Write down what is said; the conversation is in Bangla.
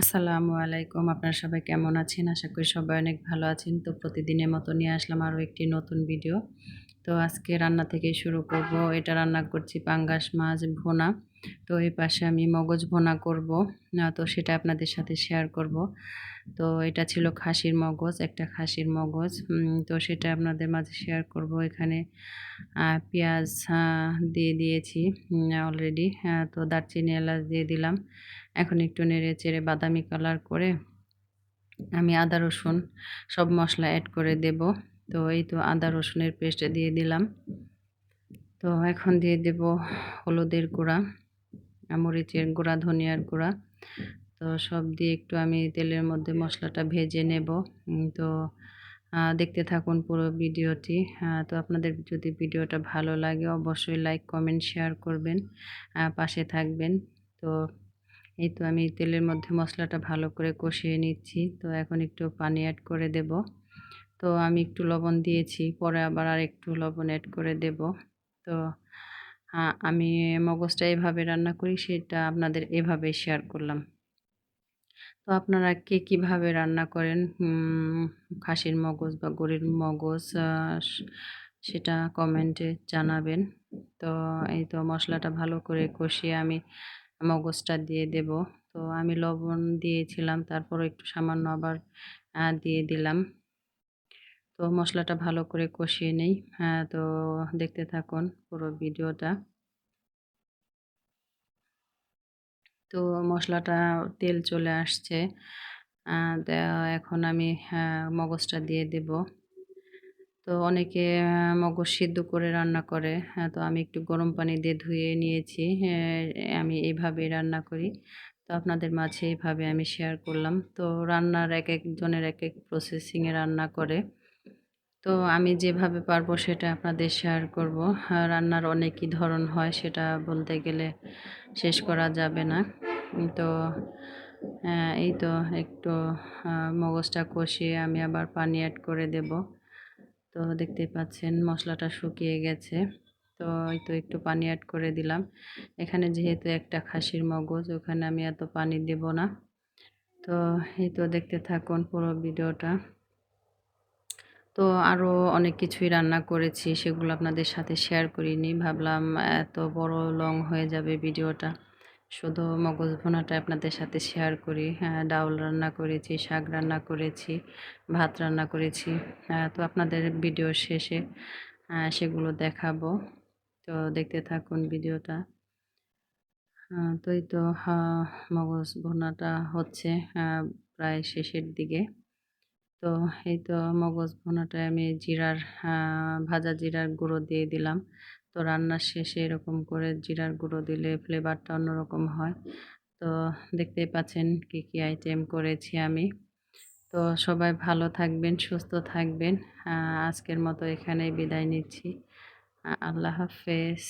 আসসালামু আলাইকুম। আপনারা সবাই কেমন আছেন? আশা করি সবাই অনেক ভালো আছেন। তো প্রতিদিনের মতো নিয়ে আসলাম আরও একটি নতুন ভিডিও তো আজকে রান্না থেকে শুরু করব। এটা রান্না করছি পাঙ্গাস মাছ ভোনা। তো এই পাশে আমি মগজ ভোনা করব তো সেটা আপনাদের সাথে শেয়ার করব। তো এটা ছিল খাসির মগজ, একটা খাসির মগজ তো সেটা আপনাদের মাঝে শেয়ার করব এখানে। পেঁয়াজ দিয়ে দিয়েছি অলরেডি তো দারচিনি এলাচ দিয়ে দিলাম। এখন একটু নেড়ে চেড়ে বাদামি কালার করে আমি আদা রসুন সব মশলা অ্যাড করে দেব। তো এই তো আদা রসুনের পেস্ট দিয়ে দিলাম। তো এখন দিয়ে দেব হলুদের গুঁড়া। মরিচের গুঁড়া, ধনিয়ার গুঁড়া। তো সব দিয়ে একটু আমি তেলের মধ্যে মশলাটা ভেজে নেব। তো দেখতে থাকুন পুরো ভিডিওটি। তো আপনাদের যদি ভিডিওটা ভালো লাগে অবশ্যই লাইক, কমেন্ট, শেয়ার করবেন। পাশে থাকবেন। তো, এই তো আমি তেলের মধ্যে মশলাটা ভালো করে কষিয়ে নিচ্ছি। তো এখন একটু পানি অ্যাড করে দেব। তো আমি একটু লবণ দিয়েছি, পরে আবার আর একটু লবণ অ্যাড করে দেব। তো আমি মগজটা এভাবে রান্না করি, সেটা আপনাদের এভাবে শেয়ার করলাম। তো আপনারা কে কীভাবে রান্না করেন? খাসির মগজ বা গরুর মগজ সেটা কমেন্টে জানাবেন। তো এই তো মশলাটা ভালো করে কষিয়ে আমি মগজটা দিয়ে দেব। তো আমি লবণ দিয়েছিলাম তারপর একটু সামান্য আবার দিয়ে দিলাম। তো মশলাটা ভালো করে কষিয়ে নেই। হ্যাঁ তো দেখতে থাকুন পুরো ভিডিওটা। তো মশলাটা তেল চলে আসছে। এখন আমি মগজটা দিয়ে দেব। তো অনেকে মগজ সিদ্ধ করে রান্না করে। হ্যাঁ, তো আমি একটু গরম পানি দিয়ে ধুয়ে নিয়েছি। আমি এইভাবেই রান্না করি। তো আপনাদের মাঝে এইভাবে আমি শেয়ার করলাম। তো রান্নার এক একজনের এক এক প্রসেসিংয়ে রান্না করে। তো আমি যেভাবে পারব সেটা আপনাদের শেয়ার করব। রান্নার অনেকই ধরন হয়, সেটা বলতে গেলে শেষ করা যাবে না। তো এই তো একটু মগজটা কষিয়ে আমি আবার পানি অ্যাড করে দেব। তো দেখতেই পাচ্ছেন মশলাটা শুকিয়ে গেছে। তো এই তো একটু পানি অ্যাড করে দিলাম। এখানে যেহেতু একটা খাসির মগজ, ওখানে আমি এত পানি দেব না। তো এই তো দেখতে থাকুন পুরো ভিডিওটা। তো আরও অনেক কিছুই রান্না করেছি, সেগুলো আপনাদের সাথে শেয়ার করিনি। ভাবলাম এত বড় লং হয়ে যাবে ভিডিওটা। শুধু মগজ ভোনাটা আপনাদের সাথে শেয়ার করি। হ্যাঁ ডাউল রান্না করেছি, শাক রান্না করেছি, ভাত রান্না করেছি। তো আপনাদের ভিডিও শেষে সেগুলো দেখাবো। তো দেখতে থাকুন ভিডিওটা। তো এই তো মগজ ভোনাটা হচ্ছে প্রায় শেষের দিকে। তো এই তো মগজ ভোনাটায় আমি জিরার ভাজা জিরার গুঁড়ো দিয়ে দিলাম। তো রান্নার শেষে এরকম করে জিরার গুঁড়ো দিলে ফ্লেভারটা অন্যরকম হয়। তো দেখতেই পাচ্ছেন কি কি আইটেম করেছি আমি। তো সবাই ভালো থাকবেন, সুস্থ থাকবেন। আজকের মতো এখানেই বিদায় নিচ্ছি। আল্লাহ হাফেজ।